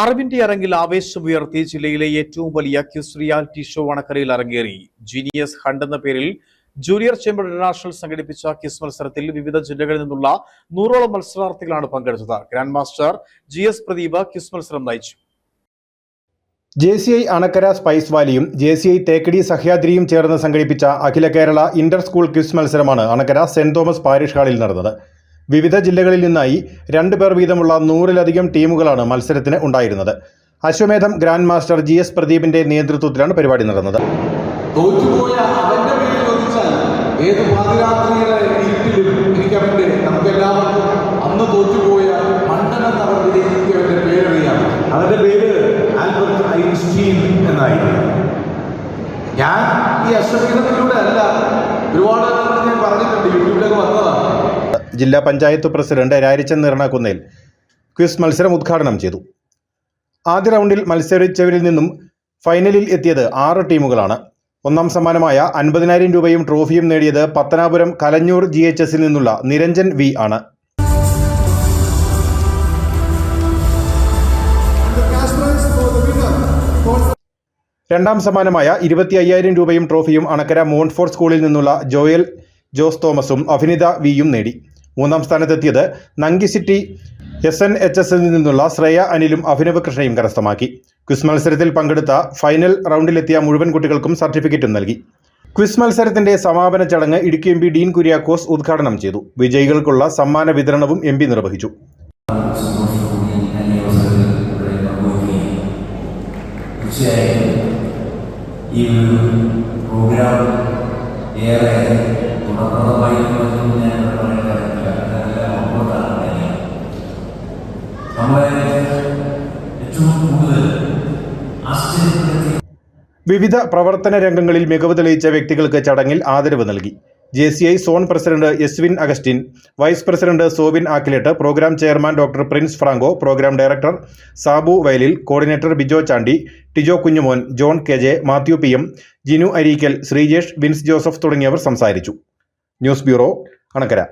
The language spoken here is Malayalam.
അറിവിന്റെ അരങ്ങിൽ ആവേശമുയർത്തി ജില്ലയിലെ ഏറ്റവും വലിയ ക്യൂസ് റിയാലിറ്റി ഷോ അണക്കരയിൽ അരങ്ങേറി. ജീനിയസ് ഹണ്ട് എന്ന പേരിൽ ജൂനിയർ ചേംബർ ഇന്റർനാഷണൽ സംഘടിപ്പിച്ച ക്യൂസ് മത്സരത്തിൽ വിവിധ ജില്ലകളിൽ നിന്നുള്ള നൂറോളം മത്സരാർത്ഥികളാണ് പങ്കെടുത്തത്. Grand master G S Pradeep quiz മത്സരം നയിച്ചു. J C I Anakkara spice വാലിയും J C I Thekkady സഹ്യാദ്രിയും ചേർന്ന് സംഘടിപ്പിച്ച അഖില കേരള ഇന്റർ സ്കൂൾ ക്വിസ് മത്സരമാണ് അണക്കര സെന്റ് തോമസ് പാരിഷ് ഹാളിൽ നടന്നത്. വിവിധ ജില്ലകളിൽ നിന്നായി രണ്ടു പേർ വീതമുള്ള നൂറിലധികം ടീമുകളാണ് മത്സരത്തിന് ഉണ്ടായിരുന്നത്. Ashwamedham grand master G S പ്രദീപിന്റെ നേതൃത്വത്തിലാണ് പരിപാടി നടന്നത്. അന്ന് തോറ്റുപോയ പേര് ആൽബർട്ട് ഞാൻ ഈ അശ്വമേധത്തിലൂടെ അല്ല ഒരുപാട് ഞാൻ പറഞ്ഞിട്ടുണ്ട്. ജില്ലാ പഞ്ചായത്ത് പ്രസിഡന്റ് രാരിച്ചന്ദ് നിറണക്കുന്നേൽ ക്വിസ് മത്സരം ഉദ്ഘാടനം ചെയ്തു. ആദ്യ റൗണ്ടിൽ മത്സരിച്ചവരിൽ നിന്നും ഫൈനലിൽ എത്തിയത് ആറ് ടീമുകളാണ്. ഒന്നാം സമ്മാനമായ അൻപതിനായിരം രൂപയും ട്രോഫിയും നേടിയത് പത്തനാപുരം കലഞ്ഞൂർ ജി എച്ച് എസിൽ നിന്നുള്ള നിരഞ്ജൻ വി ആണ്. രണ്ടാം സമ്മാനമായ ഇരുപത്തി അയ്യായിരം രൂപയും ട്രോഫിയും അണക്കര മോൺഫോർട്ട് സ്കൂളിൽ നിന്നുള്ള ജോയൽ ജോസ് തോമസും അഭിനിത വിയും നേടി. മൂന്നാം സ്ഥാനത്തെത്തിയത് Nanki city S N H എസിൽ നിന്നുള്ള ശ്രേയ അനിലും അഭിനവ് കൃഷ്ണയും കരസ്ഥമാക്കി. ക്വിസ് മത്സരത്തിൽ പങ്കെടുത്ത ഫൈനൽ റൗണ്ടിലെത്തിയ മുഴുവൻ കുട്ടികൾക്കും സർട്ടിഫിക്കറ്റും നൽകി. ക്വിസ് മത്സരത്തിന്റെ സമാപന ചടങ്ങ് ഇടുക്കി എം പി ഡീൻ കുര്യാക്കോസ് ഉദ്ഘാടനം ചെയ്തു. വിജയികൾക്കുള്ള സമ്മാന വിതരണവും എം പി നിർവഹിച്ചു. ഈ ഒരു പ്രോഗ്രാം ഏറെ ഞാൻ വിവിധ പ്രവർത്തന രംഗങ്ങളിൽ മികവ് തെളിയിച്ച വ്യക്തികൾക്ക് ചടങ്ങിൽ ആദരവ് നൽകി. J C I zone president Eswin Augustine vice president Sobin Akkilett programme chairman doctor Prince Franco programme director Sabu Vayalil coordinator Bijo Chandy Tijo Kunjumon John K J Mathew P M Jinu Areekal Sreejesh Vince Joseph തുടങ്ങിയവർ സംസാരിച്ചു. News bureau Anakkara.